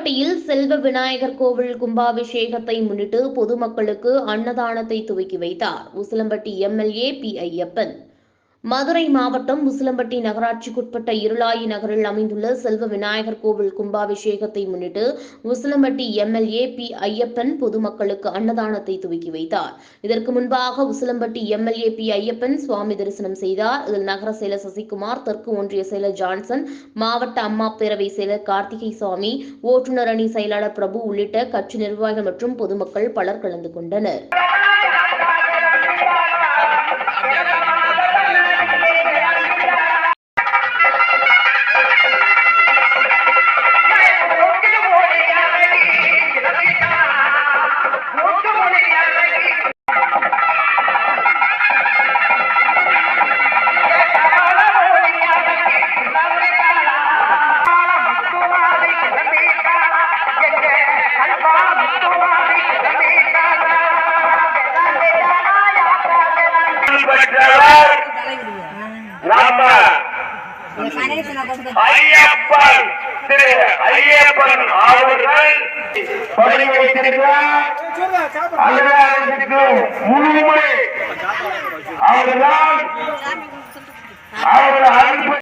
உசிலம்பட்டியில் செல்வ விநாயகர் கோவில் கும்பாபிஷேகத்தை முன்னிட்டு பொதுமக்களுக்கு அன்னதானத்தை துவக்கி வைத்தார். Usilampatti MLA P Ayyappan. Madurai மாவட்டம் உசிலம்பட்டி நகராட்சிக்குட்பட்ட இருளாயி நகரில் அமைந்துள்ள செல்வ விநாயகர் கோவில் கும்பாபிஷேகத்தை முன்னிட்டு உசிலம்பட்டி எம்எல்ஏ பி ஐயப்பன் பொதுமக்களுக்கு அன்னதானத்தை துவக்கி வைத்தார். இதற்கு முன்பாக உசிலம்பட்டி எம்எல்ஏ பி ஐயப்பன் சுவாமி தரிசனம் செய்தார். இதில் நகர செயலர் சசிகுமார் தெற்கு ஒன்றிய செயலர் ஜான்சன் மாவட்ட அம்மா பேரவை செயலர் கார்த்திகை சுவாமி ஓட்டுநர் அணி செயலாளர் பிரபு உள்ளிட்ட கட்சி நிர்வாகிகள் மற்றும் பொதுமக்கள் பலர் கலந்து கொண்டனர். பெற்றவர் நம்ம ஐயப்பன் திரு ஐயப்பன் அவர்கள் பணி வைத்திருக்கிறார். அலுவலகத்துக்கு முழுமை அவர்தான்